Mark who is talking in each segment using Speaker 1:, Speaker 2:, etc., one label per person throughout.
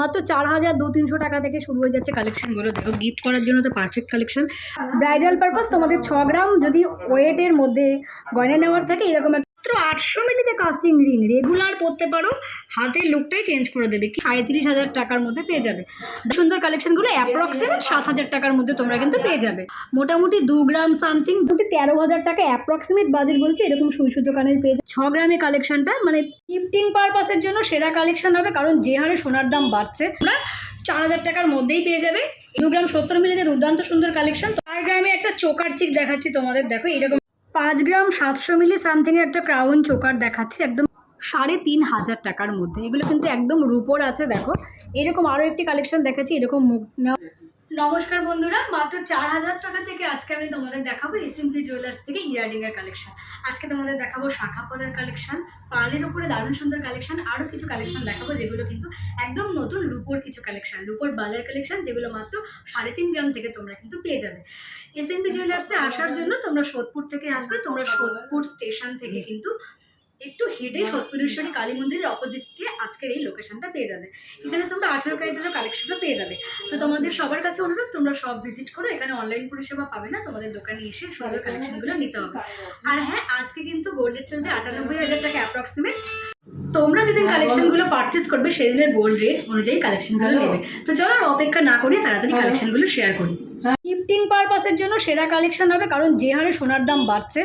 Speaker 1: মাত্র চার হাজার দু তিনশো টাকা থেকে শুরু হয়ে যাচ্ছে কালেকশনগুলো। দেখো গিফট করার জন্য তো পারফেক্ট কালেকশন ব্রাইডাল পারপাস তোমাদের ছ গ্রাম যদি ওয়েটের মধ্যে গয়না নেওয়ার থাকে, এরকম মাত্র আটশো মিলিতে কাস্টিং রিং রেগুলার পরতে পারো। হাতের লুকটাই চেঞ্জ করে দেবে, কি সাঁত্রিশ হাজার টাকার মধ্যে পেয়ে যাবে। সুন্দর কালেকশনগুলো অ্যাপ্রক্সিমেট সাত হাজার টাকার মধ্যে তোমরা কিন্তু পেয়ে যাবে। মোটামুটি দু গ্রাম সামথিং দুটি তেরো হাজার টাকা অ্যাপ্রক্সিমেট বাজেট বলছি, এরকম সুই সুতো কানের পেয়ে। ছ গ্রামের কালেকশনটা মানে গিফটিং পারপাসের জন্য সেরা কালেকশন হবে, কারণ যে হারে সোনার দাম বাড়ছে, তোমরা চার হাজার টাকার মধ্যেই পেয়ে যাবে। দু গ্রাম সত্তর মিলিতে দুর্দান্ত সুন্দর কালেকশন চার গ্রামে একটা চোকার চিক দেখাচ্ছি তোমাদের, দেখো এরকম পাঁচ গ্রাম সাতশো মিলি সামথিং একটা ক্রাউন চোকার দেখাচ্ছে, একদম সাড়ে তিন হাজার টাকার মধ্যে। এগুলো কিন্তু একদম রুপোর আছে, দেখো। এরকম আরও একটি কালেকশন দেখাচ্ছি, এরকম মুখ নমস্কার বন্ধুরা, মাত্র চার হাজার টাকা থেকে আজকে আমি তোমাদের দেখাবো এসএমপি জুয়েলার্স থেকে ইয়াররিং এর কালেকশন আজকে তোমাদের দেখাবো শাখা পলার কালেকশন পার্লের উপরে দারুণ সুন্দর কালেকশন আরও কিছু কালেকশন দেখাবো যেগুলো কিন্তু একদম নতুন রুপোর কিছু কালেকশন রুপোর বালের কালেকশন যেগুলো মাত্র সাড়ে তিন গ্রাম থেকে তোমরা কিন্তু পেয়ে যাবে। এসএমপি জুয়েলার্সে আসার জন্য তোমরা সোদপুর থেকে আসবে। তোমরা সোদপুর স্টেশন থেকে কিন্তু একটু হেঁটে সত্যরেশ্বরী কালী মন্দিরের অপোজিটে আজকের এই লোকেশনটা পেয়ে যাবে। এখানে তোমরা আঠারো ক্যারেটেরও কালেকশনটা পেয়ে যাবে। তো তোমাদের সবার কাছে অনুরোধ তোমরা সব ভিজিট করো। এখানে অনলাইন পরিষেবা পাবে না তোমাদের দোকানে এসে সুন্দর কালেকশনগুলো নিতে হবে। আর হ্যাঁ আজকে কিন্তু গোল্ড রেট চলছে আটানব্বই হাজার টাকা অ্যাপ্রক্সিমেট তোমরা যেদিন কালেকশনগুলো পারচেস করবে সেদিনের গোল্ড রেট অনুযায়ী কালেকশনগুলো নেবে। তো চলো আর অপেক্ষা না করে তাড়াতাড়ি কালেকশনগুলো শেয়ার করি। গিফটিং পারপাসের জন্য সেরা কালেকশন হবে কারণ যে হারে সোনার দাম বাড়ছে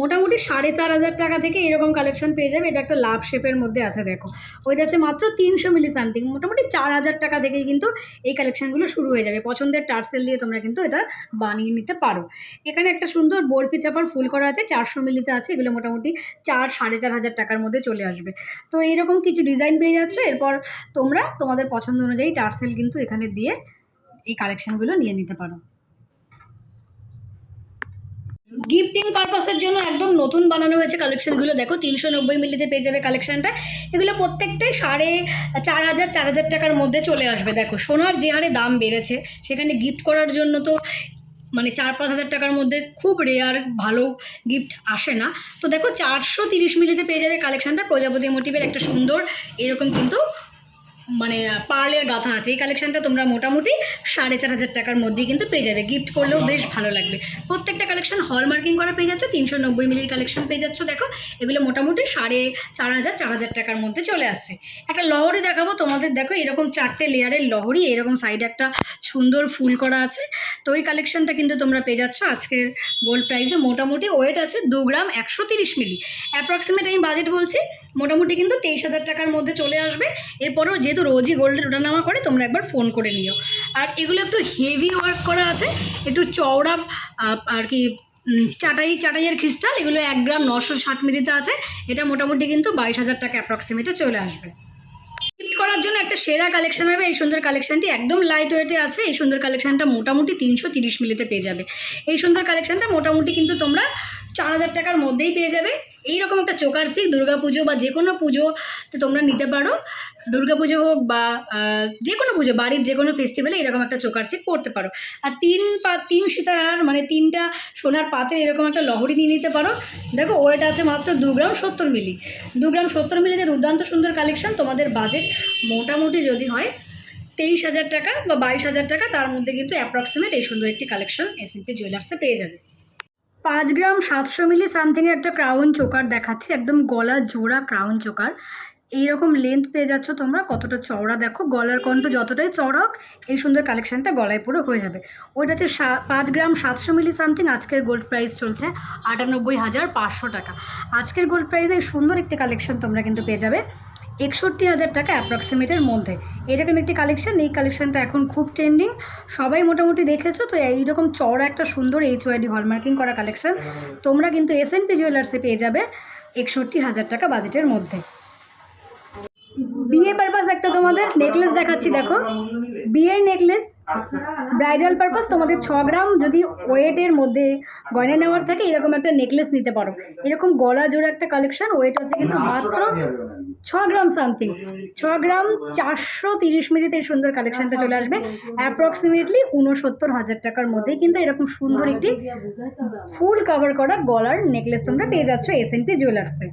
Speaker 1: মোটামুটি সাড়ে চার হাজার টাকা থেকে এরকম কালেকশন পেয়ে যাবে। এটা একটা লাভ শেপের মধ্যে আছে দেখো। ওইটা আছে মাত্র তিনশো মিলি সামথিং মোটামুটি চার হাজার টাকা থেকেই কিন্তু এই কালেকশনগুলো শুরু হয়ে যাবে। পছন্দের টার্সেল দিয়ে তোমরা কিন্তু এটা বানিয়ে নিতে পারো। এখানে একটা সুন্দর বরফি চাপার ফুল করা আছে চারশো মিলিতে আছে। এগুলো মোটামুটি চার সাড়ে চার হাজার টাকার মধ্যে চলে আসবে। তো এইরকম কিছু ডিজাইন পেয়ে যাচ্ছ, এরপর তোমরা তোমাদের পছন্দ অনুযায়ী টার্সেল কিন্তু এখানে দিয়ে এই কালেকশনগুলো নিয়ে নিতে পারো। গিফটিং পারপাসের জন্য একদম নতুন বানানো হয়েছে কালেকশনগুলো দেখো, তিনশো নব্বই মিলিতে পেয়ে যাবে কালেকশনটা এগুলো প্রত্যেকটাই সাড়ে চার হাজার চার হাজার টাকার মধ্যে চলে আসবে। দেখো, সোনার যে হারে দাম বেড়েছে, সেখানে গিফট করার জন্য তো মানে চার পাঁচ হাজার টাকার মধ্যে খুব রেয়ার ভালো গিফট আসে না। তো দেখো, চারশো তিরিশ মিলিতে পেয়ে যাবে কালেকশানটা প্রজাপতি মোটিভের একটা সুন্দর, এরকম কিন্তু মানে পার্লের গাথা আছে। এই কালেকশনটা তোমরা মোটামুটি সাড়ে চার হাজার টাকার মধ্যেই কিন্তু পেয়ে যাবে। গিফট করলেও বেশ ভালো লাগবে। প্রত্যেকটা কালেকশন হলমার্কিং করা পেয়ে যাচ্ছ, তিনশো নব্বই মিলির কালেকশন পেয়ে যাচ্ছ। দেখো, এগুলো মোটামুটি সাড়ে চার হাজার চার হাজার টাকার মধ্যে চলে আসছে। একটা লহরি দেখাবো তোমাদের। দেখো, এরকম চারটে লেয়ারের লহরি, এরকম সাইডে একটা সুন্দর ফুল করা আছে। তো ওই কালেকশনটা কিন্তু তোমরা পেয়ে যাচ্ছ। আজকের গোল্ড প্রাইসে মোটামুটি ওয়েট আছে দু গ্রাম একশো তিরিশ মিলি। অ্যাপ্রক্সিমেট আমি বাজেট বলছি, মোটামুটি কিন্তু তেইশ হাজার টাকার মধ্যে চলে আসবে। এরপরও যেহেতু রোজই গোল্ডের ওঠানামা করে, তোমরা একবার ফোন করে নিও। আর এগুলো একটু হেভি ওয়ার্ক করা আছে, একটু চওড়া আর কি চাটাই, চাটাইয়ের ক্রিস্টাল এগুলো এক গ্রাম নশো ষাট মিলিতে আছে। এটা মোটামুটি কিন্তু বাইশ হাজার টাকা অ্যাপ্রক্সিমেটে চলে আসবে। গিফট করার জন্য একটা সেরা কালেকশন হবে, এই সুন্দর কালেকশনটি একদম লাইট ওয়েটে আছে। এই সুন্দর কালেকশনটা মোটামুটি তিনশো তিরিশ মিলিতে পেয়ে যাবে। এই সুন্দর কালেকশনটা মোটামুটি কিন্তু তোমরা চার হাজার টাকার মধ্যেই পেয়ে যাবে। এইরকম একটা চোকার চিক পুজো বা যে কোনো পুজোতে তোমরা নিতে পারো। পুজো হোক বা যে কোনো পুজো, বাড়ির যে কোনো ফেস্টিভ্যালে এরকম একটা চোকার চিক পরতে পারো। আর তিন পা, তিন সীতারার মানে তিনটা সোনার পাতের এরকম একটা লহরি নিয়ে নিতে পারো। দেখো, ওয়েট আছে মাত্র দু গ্রাম সত্তর মিলি। দু গ্রাম সত্তর মিলিতে দুর্দান্ত সুন্দর কালেকশন তোমাদের বাজেট মোটামুটি যদি হয় তেইশ হাজার টাকা বা বাইশ হাজার টাকা, তার মধ্যে কিন্তু অ্যাপ্রক্সিমেট এই সুন্দর একটি কালেকশন এসএনপি জুয়েলার্সে পেয়ে যাবে। পাঁচ গ্রাম সাতশো মিলি সামথিংয়ে একটা ক্রাউন চোকার দেখাচ্ছি, একদম গলা জোড়া ক্রাউন চোকার। এইরকম লেন্থ পেয়ে যাচ্ছ তোমরা, কতটা চওড়া দেখো, গলার কণ্ঠ যতটাই চড়ক এই সুন্দর কালেকশানটা গলায় পুরো হয়ে যাবে। ওইটা হচ্ছে পাঁচ গ্রাম সাতশো মিলি সামথিং, আজকের গোল্ড প্রাইস চলছে আটানব্বই হাজার পাঁচশো টাকা। আজকের গোল্ড প্রাইসে এই সুন্দর একটি কালেকশান তোমরা কিন্তু পেয়ে যাবে। একষট্টি হাজার টাকা অ্যাপ্রক্সিমেটের মধ্যে। এরকম একটি কালেকশান এই কালেকশানটা এখন খুব ট্রেন্ডিং সবাই মোটামুটি দেখেছ তো এইরকম চওড়া একটা সুন্দর H U I D hallmarking করা কালেকশান তোমরা কিন্তু এস এন পি জুয়েলার্সে পেয়ে যাবে একষট্টি হাজার টাকা বাজেটের মধ্যে। বিয়ে পারপাস একটা তোমাদের নেকলেস দেখাচ্ছি, দেখো। বিয়ের নেকলেস ব্রাইডাল পারপাস তোমাদের ছ গ্রাম যদি ওয়েটের মধ্যে গয়না নেওয়ার থাকে এরকম একটা নেকলেস নিতে পারো। এরকম গলা জোড়া একটা কালেকশন ওয়েট আছে কিন্তু মাত্র ছ গ্রাম সামথিং ছ গ্রাম চারশো তিরিশ মিনিটে এই সুন্দর কালেকশনটা চলে আসবে। অ্যাপ্রক্সিমেটলি উনসত্তর হাজার টাকার মধ্যেই কিন্তু এরকম সুন্দর একটি ফুল কভার করা গলার নেকলেস তোমরা পেয়ে যাচ্ছ এস এন পি জুয়েলার্সে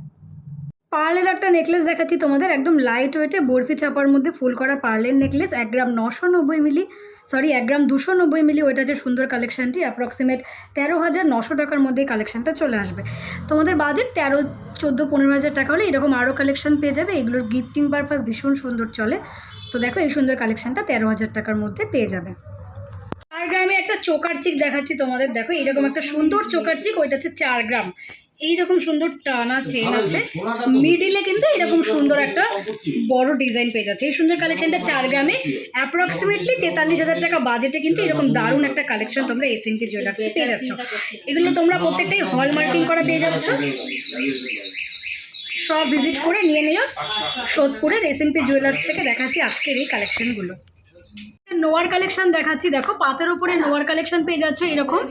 Speaker 1: পার্লের একটা নেকলেস দেখাচ্ছি তোমাদের একদম লাইট ওয়েটে বরফি চাপার মধ্যে ফুল করা পার্লের নেকলেস এক গ্রাম নশো নব্বই মিলি সরি, এক গ্রাম দুশো নব্বই মিলি ওইটা যে সুন্দর কালেকশানটি অ্যাপ্রক্সিমেট তেরো হাজার নশো টাকার মধ্যে কালেকশানটা চলে আসবে। তোমাদের বাজেট তেরো, চোদ্দ, পনেরো হাজার টাকা হলে এরকম আরও কালেকশান পেয়ে যাবে, এগুলোর গিফটিং পারপাস ভীষণ সুন্দর চলে। তো দেখো এই সুন্দর কালেকশানটা তেরো হাজার টাকার মধ্যে পেয়ে যাবে। চার গ্রামে একটা চোকার চিক দেখাচ্ছি তোমাদের। দেখো এরকম একটা সুন্দর চোকার চিক ওইটা হচ্ছে চার গ্রাম এইরকম সুন্দর টানা চেন আছে। মিডিলে কিন্তু এরকম সুন্দর একটা বড় ডিজাইন পেয়ে যাচ্ছে। এই সুন্দর কালেকশনটা চার গ্রামে অ্যাপ্রক্সিমেটলি তেতাল্লিশ হাজার টাকা বাজেটে কিন্তু এরকম দারুণ একটা কালেকশন তোমরা এস এন টি জুয়েলার্সে পেয়ে যাচ্ছ। এগুলো তোমরা প্রত্যেকটাই হল মার্কিং করা পেয়ে যাচ্ছ। সব ভিজিট করে নিয়ে নিও। সোদপুরের এস পি জুয়েলার্স থেকে দেখাচ্ছি আজকের এই কালেকশনগুলো নোয়ার কালেকশন দেখাচ্ছি। দেখো, পাতের উপরে নোয়ার কালেকশন পেয়ে যাচ্ছ এরকম।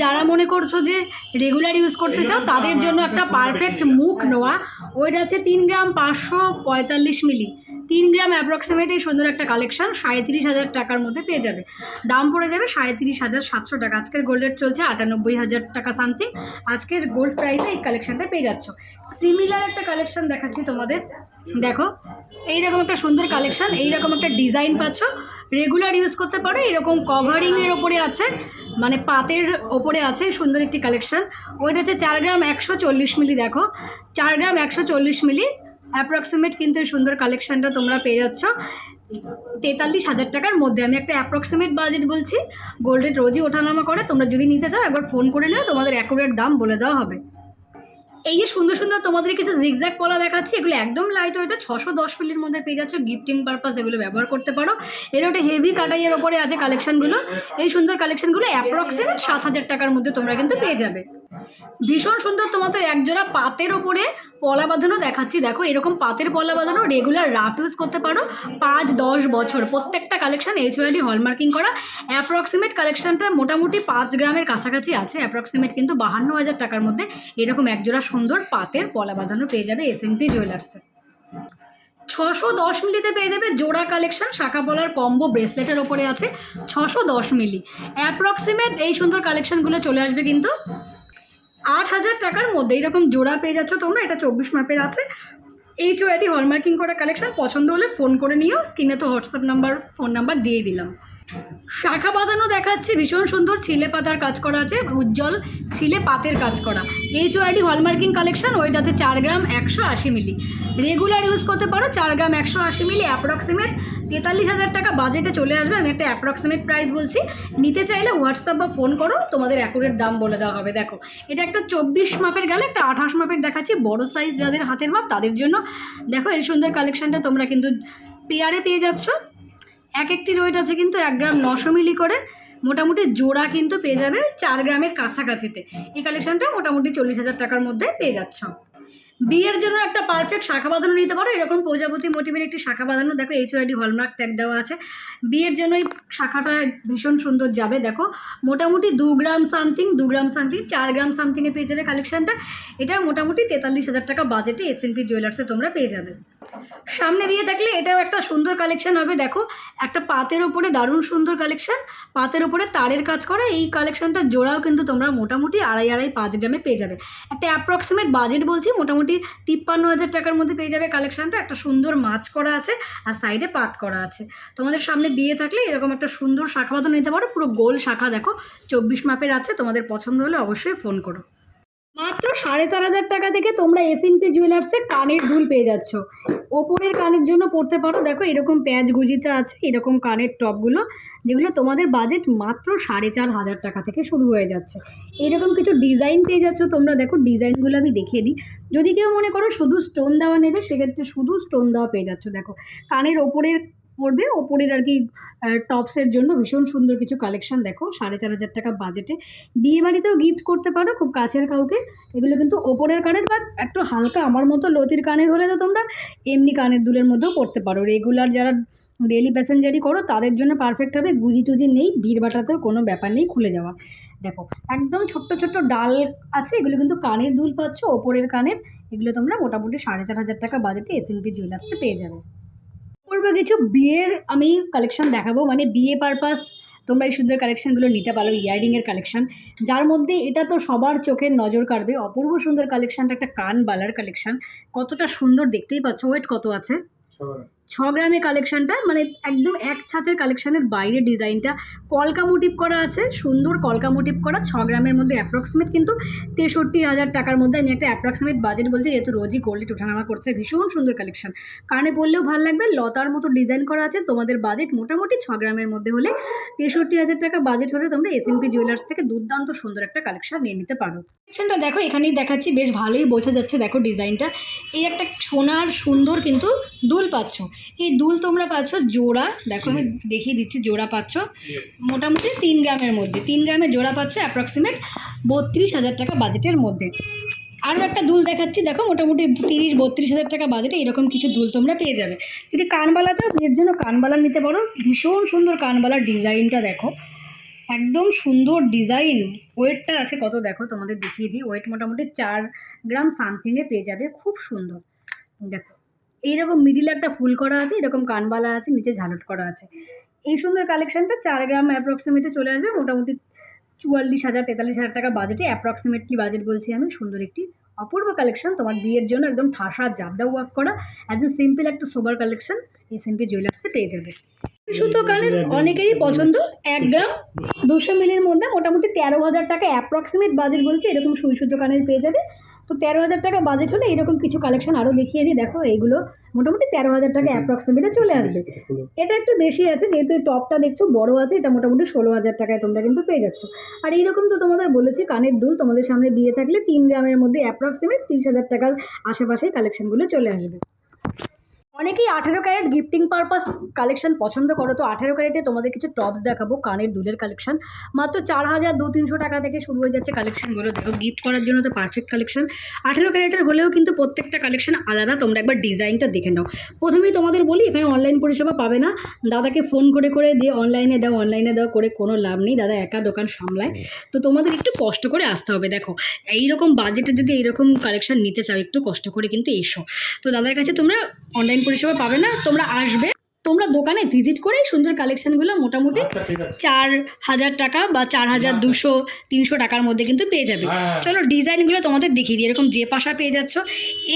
Speaker 1: যারা মনে করছ যে রেগুলার ইউজ করতে চাও, তাদের জন্য একটা পারফেক্ট মুখ নোয়া। ওইটা আছে তিন গ্রাম পাঁচশো পঁয়তাল্লিশ মিলি। তিন গ্রাম অ্যাপ্রক্সিমেট এই সুন্দর একটা কালেকশন সাঁত্রিশ হাজার টাকার মধ্যে পেয়ে যাবে। দাম পড়ে যাবে সাঁত্রিশ হাজার সাতশো টাকা। আজকের গোল্ড রেট চলছে আটানব্বই হাজার টাকা সামথিং আজকের গোল্ড প্রাইসে এই কালেকশনটা পেয়ে যাচ্ছ। সিমিলার একটা কালেকশন দেখাচ্ছি তোমাদের। দেখো, এইরকম একটা সুন্দর কালেকশন, এইরকম একটা ডিজাইন পাচ্ছ। রেগুলার ইউজ করতে পারো। এরকম কভারিংয়ের ওপরে আছে মানে পাতের ওপরে আছে সুন্দর একটি কালেকশন ওইটাতে চার গ্রাম একশো চল্লিশ মিলি দেখো। চার গ্রাম একশো চল্লিশ মিলি। অ্যাপ্রক্সিমেট কিন্তু এই সুন্দর কালেকশানটা তোমরা পেয়ে যাচ্ছ। তেতাল্লিশ হাজার টাকার মধ্যে। আমি একটা অ্যাপ্রক্সিমেট বাজেট বলছি। গোল্ডের রোজই ওঠানামা করে। তোমরা যদি নিতে চাও, একবার ফোন করে নিও। তোমাদের অ্যাকুরেট দাম বলে দেওয়া হবে। এই যে সুন্দর সুন্দর তোমাদের কিছু জিগজ্যাক পলা দেখাচ্ছি, এগুলো একদম লাইট ওয়েটে ছশো দশ মিলির মধ্যে পেয়ে যাচ্ছ গিফটিং পারপাস এগুলো ব্যবহার করতে পারো। এর ওটা হেভি কাটাইয়ের ওপরে আছে কালেকশনগুলো এই সুন্দর কালেকশনগুলো অ্যাপ্রক্সিমেট সাত হাজার টাকার মধ্যে তোমরা কিন্তু পেয়ে যাবে। ভীষণ সুন্দর তোমাদের একজোড়া পাতের ওপরে পলা বাঁধানো দেখাচ্ছি। দেখো, এরকম পাতের পলা বাঁধানো রেগুলার রাফ ইউজ করতে পারো। পাঁচ, দশ বছর প্রত্যেকটা collection H U I D hallmarking করা। অ্যাপ্রক্সিমেট কালেকশনটা মোটামুটি পাঁচ গ্রামের কাছাকাছি আছে। অ্যাপ্রক্সিমেট কিন্তু বাহান্ন হাজার টাকার মধ্যে এরকম একজোড়া সুন্দর পাতের পলা বাঁধানো পেয়ে যাবে এস এন পি জুয়েলার্সে ছশো দশ মিলিতে পেয়ে যাবে জোড়া কালেকশন শাখা পলার কম্বো ব্রেসলেটের ওপরে আছে। ছশো দশ মিলি। অ্যাপ্রক্সিমেট এই সুন্দর কালেকশনগুলো চলে আসবে কিন্তু। আট হাজার টাকার মধ্যে। এরকম জোড়া পেয়ে যাচ্ছ তোমরা, এটা চব্বিশ মাপের আছে। এই চোয়াটি হলমার্কিং করা কালেকশন পছন্দ হলে ফোন করে নিও। স্ক্রিনে তো হোয়াটসঅ্যাপ নাম্বার ফোন নাম্বার দিয়ে দিলাম। শাখা বাঁধানো দেখাচ্ছে, ভীষণ সুন্দর ছিলে পাতার কাজ করা আছে উজ্জ্বল ছিলে পাতের কাজ করা। এইচ ওআইডি হলমার্কিং কালেকশন, ওইটাতে চার গ্রাম একশো আশি মিলি। রেগুলার ইউজ করতে পারো, চার গ্রাম একশো আশি মিলি অ্যাপ্রক্সিমেট তেতাল্লিশ হাজার টাকা বাজেটে চলে আসবে, আমি একটা অ্যাপ্রক্সিমেট প্রাইস বলছি। নিতে চাইলে হোয়াটসঅ্যাপ বা ফোন করো, তোমাদের অ্যাকুরেট দাম বলে দেওয়া হবে। দেখো, এটা একটা চব্বিশ মাপের গেলে, একটা আঠাশ মাপের দেখাচ্ছি। বড় সাইজ যাদের হাতের মাপ, তাদের জন্য দেখো এই সুন্দর কালেকশনটা তোমরা কিন্তু পেয়ারে পেয়ে যাচ্ছ। এক একটি ওয়েট আছে কিন্তু এক গ্রাম নশো মিলি করে মোটামুটি জোড়া কিন্তু পেয়ে যাবে চার গ্রামের কাছাকাছিতে। এই কালেকশানটা মোটামুটি চল্লিশ হাজার টাকার মধ্যে পেয়ে যাচ্ছ। বিয়ের জন্য একটা পারফেক্ট শাখা বাঁধানো নিতে পারো। এরকম প্রজাপতি মোটিভের একটি শাখা বাঁধানো। দেখো ওয়াইডি হলমার্ক ট্যাগ দেওয়া আছে। বিয়ের জন্য এই শাখাটা ভীষণ সুন্দর যাবে। দেখো, মোটামুটি দু গ্রাম সামথিং দু গ্রাম সামথিং চার গ্রাম সামথিংয়ে পেয়ে যাবে কালেকশানটা। এটা মোটামুটি তেতাল্লিশ হাজার টাকা বাজেটে এস এন পি জুয়েলার্সে তোমরা পেয়ে যাবে। সামনে বিয়ে থাকলে এটাও একটা সুন্দর কালেকশন হবে, দেখো। একটা পাতের ওপরে দারুণ সুন্দর কালেকশন পাতের ওপরে তারের কাজ করা, এই কালেকশানটা জোড়াও কিন্তু তোমরা মোটামুটি আড়াই আড়াই পাঁচ গ্রামে পেয়ে যাবে। একটা অ্যাপ্রক্সিমেট বাজেট বলছি, মোটামুটি তিপ্পান্ন হাজার টাকার মধ্যে পেয়ে যাবে কালেকশনটা একটা সুন্দর মাছ করা আছে আর সাইডে পাত করা আছে। তোমাদের সামনে বিয়ে থাকলে এরকম একটা সুন্দর শাখা বাঁধন নিতে পারো, পুরো গোল শাখা দেখো। চব্বিশ মাপের আছে, তোমাদের পছন্দ হলে অবশ্যই ফোন করো। মাত্র সাড়ে চার হাজার টাকা থেকে তোমরা এসএনপি জুয়েলার্সে কানের দুল পেয়ে যাচ্ছ। ওপরের কানের জন্য পড়তে পারো, দেখো এরকম প্যাঁচ গুজিতে আছে, এরকম কানের টপগুলো যেগুলো তোমাদের বাজেট মাত্র সাড়ে চার হাজার টাকা থেকে শুরু হয়ে যাচ্ছে। এরকম কিছু ডিজাইন পেয়ে যাচ্ছ তোমরা, দেখো ডিজাইনগুলো আমি দেখিয়ে দিই। যদি কেউ মনে করো শুধু স্টোন দেওয়া নেবে, সেক্ষেত্রে শুধু স্টোন দেওয়া পেয়ে যাচ্ছ, দেখো। কানের ওপরের পড়বে। ওপরের আর কি টপসের জন্য ভীষণ সুন্দর কিছু কালেকশন দেখো। সাড়ে চার হাজার টাকা বাজেটে বিয়ে বাড়িতেও গিফট করতে পারো খুব কাছের কাউকে। এগুলো কিন্তু ওপরের কানের বা একটু হালকা আমার মতো লতির কানের হলে তো তোমরা এমনি কানের দুলের মধ্যেও পড়তে পারো। রেগুলার যারা ডেলি প্যাসেঞ্জারি করো, তাদের জন্য পারফেক্ট হবে। গুজি টুজি নেই ভিড় বাটাতেও কোনো ব্যাপার নেই খুলে যাওয়া। দেখো, একদম ছোট্ট ছোট্ট ডাল আছে, এগুলো কিন্তু কানের দুল পাচ্ছ, ওপরের কানের। এগুলো তোমরা মোটামুটি সাড়ে চার হাজার টাকা বাজেটে এস এন পি জুয়েলার্সে পেয়ে যাবে। করব কিছু বিয়ের, আমি কালেকশন দেখাবো। মানে বিয়ে পারপাস তোমরা এই সুন্দর কালেকশানগুলো নিতে পারো ইয়াররিংয়ের কালেকশান যার মধ্যে এটা তো সবার চোখের নজর কাড়বে। অপূর্ব সুন্দর কালেকশানটা একটা কান বালার কালেকশান কতটা সুন্দর দেখতেই পাচ্ছ। ওয়েট কত আছে? ছ গ্রামের কালেকশনটা মানে একদম এক ছাঁচের কালেকশনের বাইরে ডিজাইনটা কলকা মোটিভ করা আছে, সুন্দর কলকা মোটিভ করা ছ গ্রামের মধ্যে অ্যাপ্রক্সিমেট কিন্তু তেষট্টি হাজার টাকার মধ্যে আমি একটা অ্যাপ্রক্সিমেট বাজেট বলছি, যেহেতু রোজই গোল্ডে ওঠানামা করছে, ভীষণ সুন্দর কালেকশন কানে পরলেও ভালো লাগবে, লতার মতো ডিজাইন করা আছে, তোমাদের বাজেট মোটামুটি ছ গ্রামের মধ্যে হলে তেষট্টি হাজার টাকা বাজেট হলে তোমরা এস এম পি জুয়েলার্স থেকে দুর্দান্ত সুন্দর একটা কালেকশন নিয়ে নিতে পারো। কালেকশনটা দেখো, এখানেই দেখাচ্ছি, বেশ ভালোই বোঝা যাচ্ছে, দেখো ডিজাইনটা এই একটা সোনার সুন্দর কিন্তু দুল পাচ্ছ। এই দুল তোমরা পাচ্ছ জোড়া দেখো আমি দেখিয়ে দিচ্ছি জোড়া পাচ্ছ। মোটামুটি তিন গ্রামের মধ্যে। তিন গ্রামের জোড়া পাচ্ছ অ্যাপ্রক্সিমেট বত্রিশ হাজার টাকা বাজেটের মধ্যে। আরও একটা দুল দেখাচ্ছি দেখো মোটামুটি তিরিশ বত্রিশ হাজার টাকা বাজেটে এরকম কিছু দুল তোমরা পেয়ে যাবে। যদি কানবালা চাও বিয়ের জন্য কানবালা নিতে পারো। ভীষণ সুন্দর কানবালার ডিজাইনটা দেখো। একদম সুন্দর ডিজাইন। ওয়েটটা আছে কত দেখো তোমাদের দেখিয়ে দিই। ওয়েট মোটামুটি চার গ্রাম সামথিংয়ে পেয়ে যাবে। খুব সুন্দর। দেখো। এইরকম মিডিলে একটা ফুল করা আছে এরকম কানবালা আছে নিচে ঝালট করা আছে। এই সুন্দর কালেকশনটা চার গ্রাম অ্যাপ্রক্সিমেটে চলে আসবে মোটামুটি চুয়াল্লিশ হাজার তেতাল্লিশ হাজার টাকা বাজেটে অ্যাপ্রক্সিমেটলি বাজেট বলছি আমি? সুন্দর একটি অপূর্ব কালেকশন তোমার বিয়ের জন্য একদম ঠাসা জাবদা ওয়ার্ক করা একদম সিম্পল একটা সোবার কালেকশন এই সিম্পল জুয়েলার্সে পেয়ে যাবে। সুতো কানের অনেকেরই পছন্দ এক গ্রাম দুশো মিলের মধ্যে মোটামুটি তেরো হাজার টাকা অ্যাপ্রক্সিমেট বাজেট বলছি এরকম সুই সুতো কানের পেয়ে যাবে। তো তেরো হাজার টাকা বাজেট হলে এরকম কিছু কালেকশন আরও দেখিয়ে দিই। দেখো এইগুলো মোটামুটি তেরো হাজার টাকা অ্যাপ্রক্সিমেটে চলে আসবে। এটা একটু বেশি আছে যেহেতু এই টপটা দেখছ বড় আছে এটা মোটামুটি ষোলো হাজার টাকায় তোমরা কিন্তু পেয়ে যাচ্ছ। আর এইরকম তো তোমাদের বলেছি কানের দুল তোমাদের সামনে দিয়ে থাকলে তিন গ্রামের মধ্যে অ্যাপ্রক্সিমেট তিরিশ হাজার টাকার আশেপাশেই কালেকশনগুলো চলে আসবে। অনেকেই আঠেরো ক্যারেট গিফটিং পারপাস কালেকশন পছন্দ করো। তো আঠেরো ক্যারেটে তোমাদের কিছু টপস দেখাবো, কানের দুলের কালেকশন মাত্র চার হাজার দু তিনশো টাকা থেকে শুরু হয়ে যাচ্ছে কালেকশনগুলো দেখো গিফট করার জন্য তো পারফেক্ট কালেকশন আঠেরো ক্যারেটের হলেও কিন্তু প্রত্যেকটা কালেকশন আলাদা। তোমরা একবার ডিজাইনটা দেখে নাও। প্রথমেই তোমাদের বলি, এখানে অনলাইন পরিষেবা পাবে না। দাদাকে ফোন করে করে দিয়ে অনলাইনে দাও অনলাইনে দাও, করে কোনো লাভ নেই। দাদা একা দোকান সামলায়। তো তোমাদের একটু কষ্ট করে আসতে হবে, দেখো। এইরকম বাজেটে যদি এইরকম কালেকশন নিতে চাও, একটু কষ্ট করে কিন্তু এসো। তো দাদার কাছে তোমরা অনলাইন পরিষেবা পাবে না তোমরা আসবে। তোমরা দোকানে ভিজিট করে সুন্দর কালেকশনগুলো মোটামুটি
Speaker 2: আচ্ছা
Speaker 1: চার হাজার টাকা বা চার হাজার দুশো তিনশো টাকার মধ্যে কিন্তু পেয়ে যাবে।
Speaker 2: হ্যাঁ।
Speaker 1: চলো ডিজাইনগুলো তোমাদের দেখিয়ে দিই। এরকম যে পাশা পেয়ে যাচ্ছ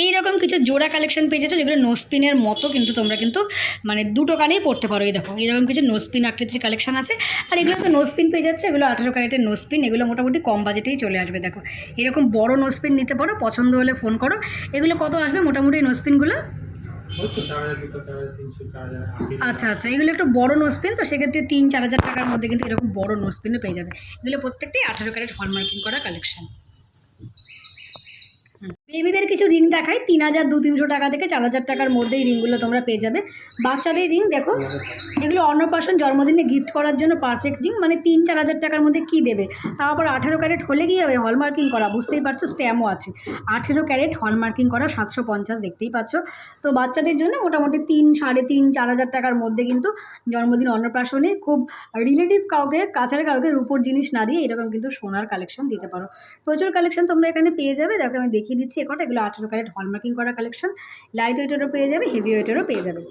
Speaker 1: এইরকম কিছু জোড়া কালেকশন পেয়ে যাচ্ছ যেগুলো নোসপিনের মতো কিন্তু তোমরা কিন্তু মানে দুটো কানেই পড়তে পারো এই দেখো। এরকম কিছু নোসপিন আকৃতির কালেকশন আছে। আর এগুলো তো নোসপিন পেয়ে যাচ্ছে এগুলো আঠেরো ক্যারেটের নোসপিন এগুলো মোটামুটি কম বাজেটেই চলে আসবে দেখো। এরকম বড় নোসপিন নিতে পারো পছন্দ হলে ফোন করো। এগুলো কত আসবে? মোটামুটি নোসপিনগুলো আচ্ছা আচ্ছা এগুলো একটু বড় নোসপিন তো সেক্ষেত্রে তিন, চার হাজার টাকার মধ্যে কিন্তু এরকম বড় নোসপিনও পেয়ে যাবে। এগুলো প্রত্যেকটাই আঠারো ক্যারেট হলমার্কিং করা কালেকশন বেবিদের কিছু রিং দেখায় তিন হাজার, দু তিনশো টাকা থেকে চার হাজার টাকার মধ্যেই রিংগুলো তোমরা পেয়ে যাবে। বাচ্চাদের রিং দেখো, এগুলো অন্নপ্রাশন জন্মদিনে গিফট করার জন্য পারফেক্ট রিং মানে তিন, চার হাজার টাকার মধ্যে কী দেবে? তাও আবার আঠেরো ক্যারেট হলে কি হবে? হলমার্কিং করা, বুঝতেই পারছ? স্ট্যাম্পও আছে। আঠেরো ক্যারেট হলমার্কিং করা, সাতশো পঞ্চাশ, দেখতেই পাচ্ছ? তো বাচ্চাদের জন্য মোটামুটি তিন, সাড়ে তিন, চার হাজার টাকার মধ্যে কিন্তু জন্মদিন অন্নপ্রাশনে খুব রিলেটিভ কাউকে, কাছের কাউকে রূপোর জিনিস না দিয়ে এরকম কিন্তু সোনার কালেকশন দিতে পারো। প্রচুর কালেকশন তোমরা এখানে পেয়ে যাবে। দেখো, আমি দেখিয়ে দিচ্ছি। একটা এগুলো আঠেরো ক্যারেট হলমার্কিং করা কালেকশন লাইট ওয়েটেরও পেয়ে যাবে হেভি ওয়েটেরও পেয়ে যাবে।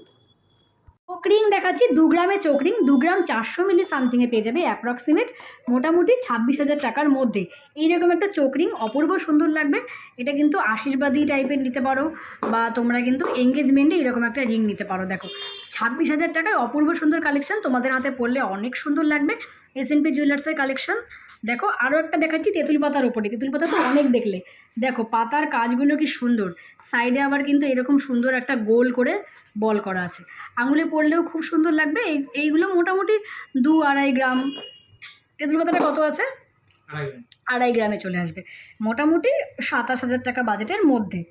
Speaker 1: চোকরিং দেখাচ্ছি, দু গ্রামে চোকরিং দু গ্রাম চারশো মিলি সামথিংয়ে পেয়ে যাবে অ্যাপ্রক্সিমেট মোটামুটি ছাব্বিশ হাজার টাকার মধ্যে। এইরকম একটা চোকরিং অপূর্ব সুন্দর লাগবে। এটা কিন্তু আশীর্বাদী টাইপের নিতে পারো, বা তোমরা কিন্তু এঙ্গেজমেন্টে এরকম একটা রিং নিতে পারো, দেখো। ছাব্বিশ হাজার টাকায় অপূর্ব সুন্দর কালেকশন তোমাদের হাতে পড়লে অনেক সুন্দর লাগবে। এস এন পি জুয়েলার্সের কালেকশন দেখো আরও একটা দেখাচ্ছি তেঁতুল পাতার ওপরে তেঁতুল পাতা তো অনেক দেখলে। দেখো পাতার কাজগুলো কি সুন্দর। সাইডে আবার কিন্তু এরকম সুন্দর একটা গোল করে বল করা আছে। আঙুলে পড়লেও খুব সুন্দর লাগবে। এই এইগুলো মোটামুটি দু আড়াই গ্রাম। তেঁতুল পাতাটা কত আছে?
Speaker 2: আড়াই গ্রামে।
Speaker 1: চলে আসবে। মোটামুটি সাতাশ হাজার টাকা বাজেটের মধ্যে।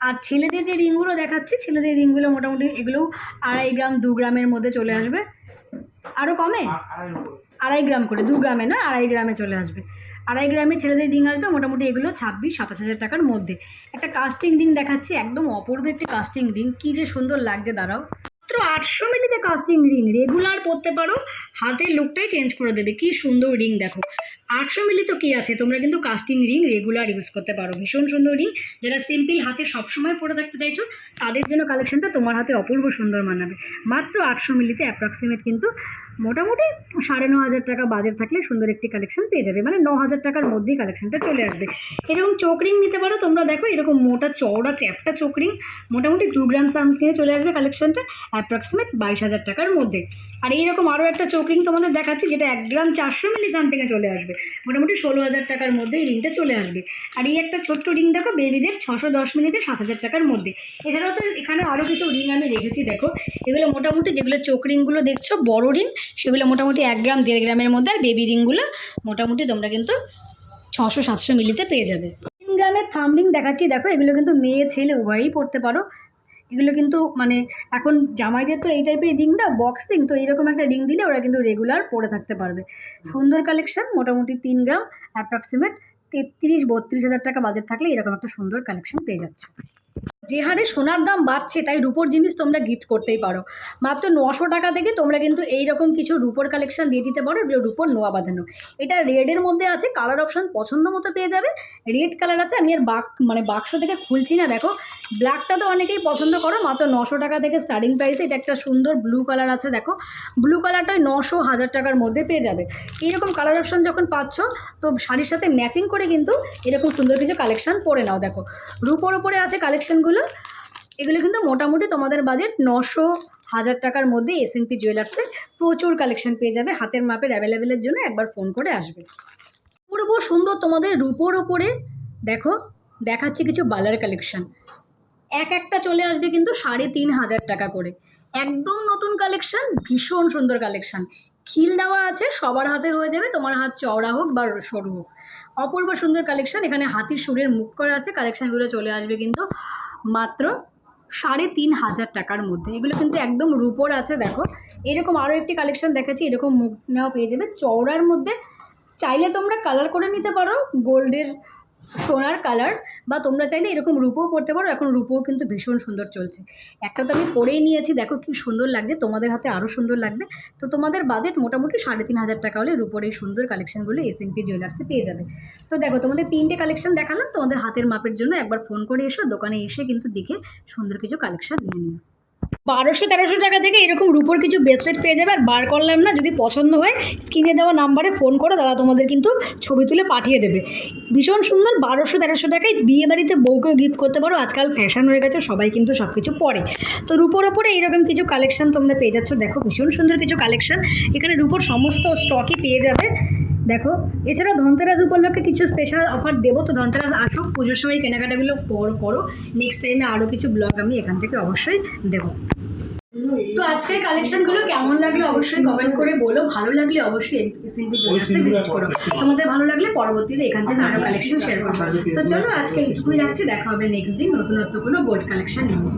Speaker 1: আর ছেলেদের যে রিংগুলো দেখাচ্ছি ছেলেদের রিংগুলো মোটামুটি এগুলোও আড়াই গ্রাম দু গ্রামের মধ্যে চলে আসবে। আরও কমে?
Speaker 2: আড়াই গ্রাম করে।
Speaker 1: দু গ্রামে না, আড়াই গ্রামে চলে আসবে। আড়াই গ্রামে ছেলেদের রিং আসবে মোটামুটি এগুলো ছাব্বিশ, সাতাশ হাজার টাকার মধ্যে। একটা কাস্টিং রিং দেখাচ্ছি, একদম অপূর্ব একটি কাস্টিং রিং কী যে সুন্দর লাগছে, দাঁড়াও। মাত্র আটশো মিলিতে কাস্টিং রিং রেগুলার পরতে পারো, হাতের লুকটাই চেঞ্জ করে দেবে। কি সুন্দর রিং দেখো। আটশো মিলি তো কী আছে? তোমরা কিন্তু কাস্টিং রিং রেগুলার ইউজ করতে পারো। ভীষণ সুন্দর রিং যারা সিম্পল হাতে সবসময় পরে থাকতে চাইছো, তাদের জন্য কালেকশনটা তোমার হাতে অপূর্ব সুন্দর মানাবে। মাত্র আটশো মিলিতে অ্যাপ্রক্সিমেট কিন্তু মোটামুটি সাড়ে ন হাজার টাকা বাজেট থাকলে সুন্দর একটি কালেকশন পেয়ে যাবে। মানে ন হাজার টাকার মধ্যেই কালেকশনটা চলে আসবে। এরকম চোকরিং নিতে পারো তোমরা। দেখো, এরকম মোটা চওড়া চ্যাপটা চোকরিং মোটামুটি দু গ্রাম সামথিংয়ে চলে আসবে কালেকশনটা অ্যাপ্রক্সিমেট বাইশ হাজার টাকার মধ্যে। আর এইরকম আরও একটা চোখ রিং তোমাদের দেখাচ্ছি, যেটা এক গ্রাম চারশো মিলি সামথিংয়ে চলে আসবে। মোটামুটি ষোলো হাজার টাকার মধ্যে এই রিংটা চলে আসবে। আর এই একটা ছোট্ট রিং দেখো বেবিদের ছশো দশ মিনিটে সাত হাজার টাকার মধ্যে। এছাড়াও তো এখানে আরও কিছু রিং আমি রেখেছি, দেখো। এগুলো মোটামুটি যেগুলো চোকরিংগুলো দেখছ, বড় রিং সেগুলো মোটামুটি এক গ্রাম, দেড় গ্রামের মধ্যে, আর বেবি রিংগুলো মোটামুটি তোমরা কিন্তু ছশো, সাতশো মিলিতে পেয়ে যাবে। তিন গ্রামের থাম রিং দেখাচ্ছি। দেখো, এগুলো কিন্তু মেয়ে, ছেলে, উভয়ই পড়তে পারো। এগুলো কিন্তু মানে এখন জামাইদের তো এই টাইপের রিং দাও বক্স রিং তো এইরকম একটা রিং দিলে ওরা কিন্তু রেগুলার পরে থাকতে পারবে। সুন্দর কালেকশন মোটামুটি তিন গ্রাম অ্যাপ্রক্সিমেট তেত্রিশ, বত্রিশ হাজার টাকা বাজেট থাকলে এরকম একটা সুন্দর কালেকশন পেয়ে যাচ্ছ। যে হারে সোনার দাম বাড়ছে, তাই রূপোর জিনিস তোমরা গিফট করতেই পারো। মাত্র নশো টাকা থেকে তোমরা কিন্তু এই রকম কিছু রূপোর কালেকশন দিয়ে দিতে পারো, এগুলো রূপোর নোয়া বাঁধানো। এটা রেডের মধ্যে আছে কালার অপশন পছন্দ মতো পেয়ে যাবে। রেড কালার আছে, আমি আর বাক মানে বাক্স থেকে খুলছি না, দেখো। ব্ল্যাকটা তো অনেকেই পছন্দ করো, মাত্র নশো টাকা থেকে স্টার্টিং প্রাইসে এটা একটা সুন্দর ব্লু কালার আছে, দেখো। ব্লু কালারটাই নশো হাজার টাকার মধ্যে পেয়ে যাবে। এইরকম কালার অপশন যখন পাচ্ছ, তো শাড়ির সাথে ম্যাচিং করে কিন্তু এরকম সুন্দর কিছু কালেকশন পরে নাও, দেখো। রূপোর ওপরে আছে কালেকশনগুলো এগুলো কিন্তু মোটামুটি তোমাদের বাজেট নশো হাজার টাকার মধ্যে এস এন পি জুয়েলার্সে প্রচুর কালেকশন পেয়ে যাবে। হাতের মাপের অ্যাভেলেবেলের জন্য একবার ফোন করে আসবে। পূর্ব সুন্দর তোমাদের রূপোর ওপরে, দেখো, দেখাচ্ছে কিছু বালার কালেকশন এক একটা চলে আসবে কিন্তু সাড়ে তিন হাজার টাকা করে। একদম নতুন কালেকশন ভীষণ সুন্দর কালেকশন খিল দেওয়া আছে, সবার হাতে হয়ে যাবে, তোমার হাত চওড়া হোক বা সরু হোক। অপূর্ব সুন্দর কালেকশন এখানে হাতির সুরের মুখ করা আছে কালেকশনগুলো চলে আসবে কিন্তু মাত্র সাড়ে তিন হাজার টাকার মধ্যে। এগুলো কিন্তু একদম রুপোর আছে, দেখো। এরকম আরও একটি কালেকশান দেখাচ্ছি, এরকম মুখ নেওয়া পেয়ে যাবে। চওড়ার মধ্যে চাইলে তোমরা কালার করে নিতে পারো গোল্ডের সোনার কালার বা তোমরা চাইলে এরকম রূপও পড়তে পারো, এখন রূপও কিন্তু ভীষণ সুন্দর চলছে। একটা তো আমি পরেই নিয়েছি, দেখো কি সুন্দর লাগছে, তোমাদের হাতে আরও সুন্দর লাগবে। তো তোমাদের বাজেট মোটামুটি সাড়ে তিন হাজার টাকা হলে রূপোর এই সুন্দর কালেকশনগুলো এস এন পি জুয়েলার্সে পেয়ে যাবে। তো দেখো, তোমাদের তিনটে কালেকশন দেখালাম, তোমাদের হাতের মাপের জন্য একবার ফোন করে এসো, দোকানে এসে কিন্তু দেখে সুন্দর কিছু কালেকশন নিয়ে নিও। বারোশো তেরোশো টাকা থেকে এরকম রুপোর কিছু ব্রেসলেট পেয়ে যাবে, আর বার করলাম না, যদি পছন্দ হয়, স্ক্রিনে দেওয়া নাম্বারে ফোন করো, দাদা তোমাদের কিন্তু ছবি তুলে পাঠিয়ে দেবে। ভীষণ সুন্দর বারোশো তেরোশো টাকায় বিয়ে বাড়িতে বউকেও গিফট করতে পারো, আজকাল ফ্যাশন হয়ে গেছে, সবাই কিন্তু সব কিছু পরে। তো রুপোর ওপরে এইরকম কিছু কালেকশন তোমরা পেয়ে যাচ্ছ, দেখো ভীষণ সুন্দর কিছু কালেকশন এখানে রুপোর সমস্ত স্টকই পেয়ে যাবে। দেখো এছাড়া ধনতেরাস উপলক্ষে কিছু স্পেশাল অফার দেবো। তো ধনতেরাস আসুক পুজোর সময় কেনাকাটাগুলো পর করো। নেক্সট টাইমে আরও কিছু ব্লগ আমি এখান থেকে অবশ্যই দেবো। তো আজকের কালেকশনগুলো কেমন লাগল অবশ্যই কমেন্ট করে বলো। ভালো লাগলে অবশ্যই জুয়েলার্সে ভিজিট করো। তোমাদের ভালো লাগলে পরবর্তীতে এখান থেকে আরও কালেকশন শেয়ার করব তো চলো আজকে এইটুকুই রাখছি। দেখা হবে নেক্সট দিন নতুনত্ব কোনো গোল্ড কালেকশন নিয়ে।